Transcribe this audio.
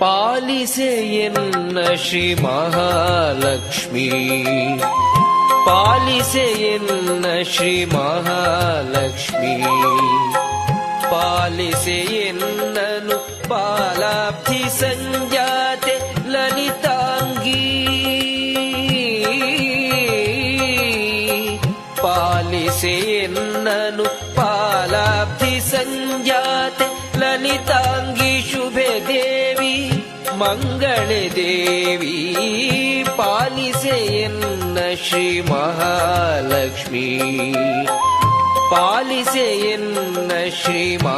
पालिसेन् न श्रीमहालक्ष्मी पालिसेन् न श्रीमहालक्ष्मी पालिसेन् ननु पालाब्धि सञ्जात ललिताङ्गी। पालिसेन् ननु पालाब्धि सञ्जात ललिताङ्गी शुभे देवी। मङ्गलदेवी पालिसेन्न श्रीमहालक्ष्मी पालिसेयन् न श्रीमहालक्ष्मी